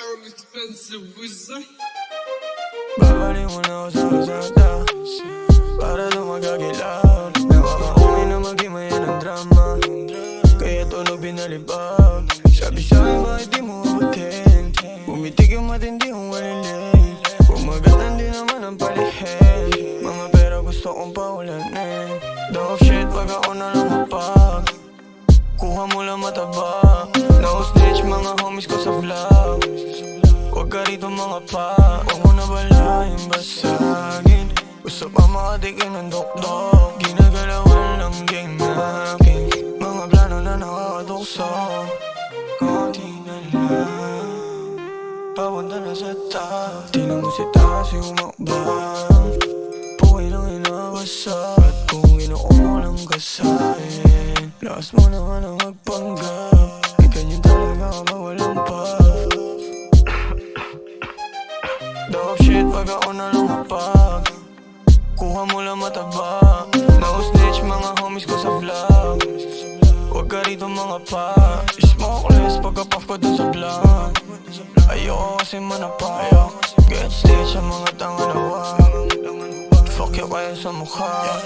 sound expensive, wizard. Babalik mo na ako sa kasada Para daw magagilap Nakakaumi na mag-imaya ng drama. Kaya tunog binalibag Sabi sa'kin bakit di mo abutin Bumitig yung matindi kung walilin Kung magandang di naman ang palihin Mga pera gusto kong paulanin Dog shit pag ako na lang mapag Kuha mo lang mataba Rito mga pa Huwag mo na balahin basagin. Gusto pa makatikin ng dokdok Ginagalawan lang game natin Mga plano na nakakatukso Konti na lang. Papunta na sa top Tingnan mo si Tasi umakbang Buhay lang inawasak At kung inuulang ka sa'kin Lakas mo naman ang magpanggap Shit pag ako na lang mapag Kuha mo lang mataba. No snitch mga homies ko sa vlog. Huwag ka rito mga pa. Smokeless pagka-puff ko dun sa blunt Ayoko kasi manapak Get stitch ang mga tanga na wag. Fuck you kayo sa mukha